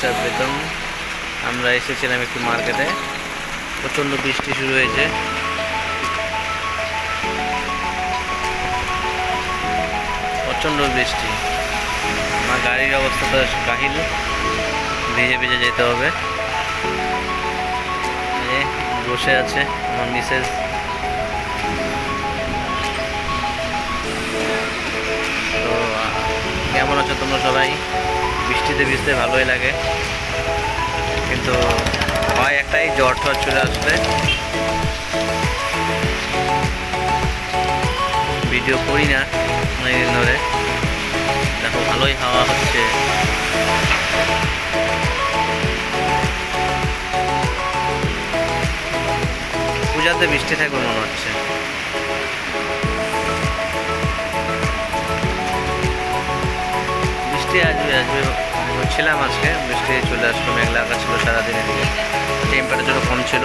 স্বাগতম আমরা এসেছিলাম একটু মার্কেটে প্রচণ্ড বৃষ্টি শুরু হয়েছে। প্রচণ্ড বৃষ্টি। আমার গাড়ির অবস্থা তো কাহিল। ভিজে ভিজে যেতে হবে। বসে আছে আমার মিসেস কেমন আছো তোমরা সবাই? বৃষ্টিতে ভিজতে ভালোই লাগে। কিন্তু হয় একটাই, জ্বর ঠর চলে আসবে ভিডিও করি না অনেকদিন ধরে। দেখো, ভালোই হাওয়া হচ্ছে। পূজাতে বৃষ্টি থাকবে মনে হচ্ছে। বৃষ্টি আসবে আসবে। হচ্ছিলাম আজকে, বৃষ্টি চলে আসলো, মেঘলা আকাশ ছিল সারাদিনের দিকে। টেম্পারেচারও কম ছিল।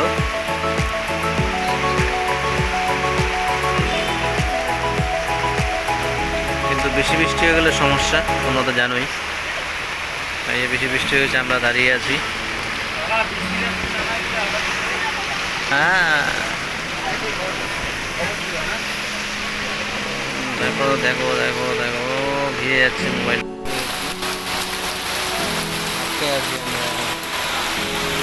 কিন্তু বেশি বৃষ্টি হয়ে গেলে সমস্যা, তোমরা তো জানোই। এই বেশি বৃষ্টি হয়েছে, আমরা দাঁড়িয়ে আছি। হ্যাঁ। দেখো দেখো দেখো দেখো ভিজে যাচ্ছে মোবাইল। Kevin. Né?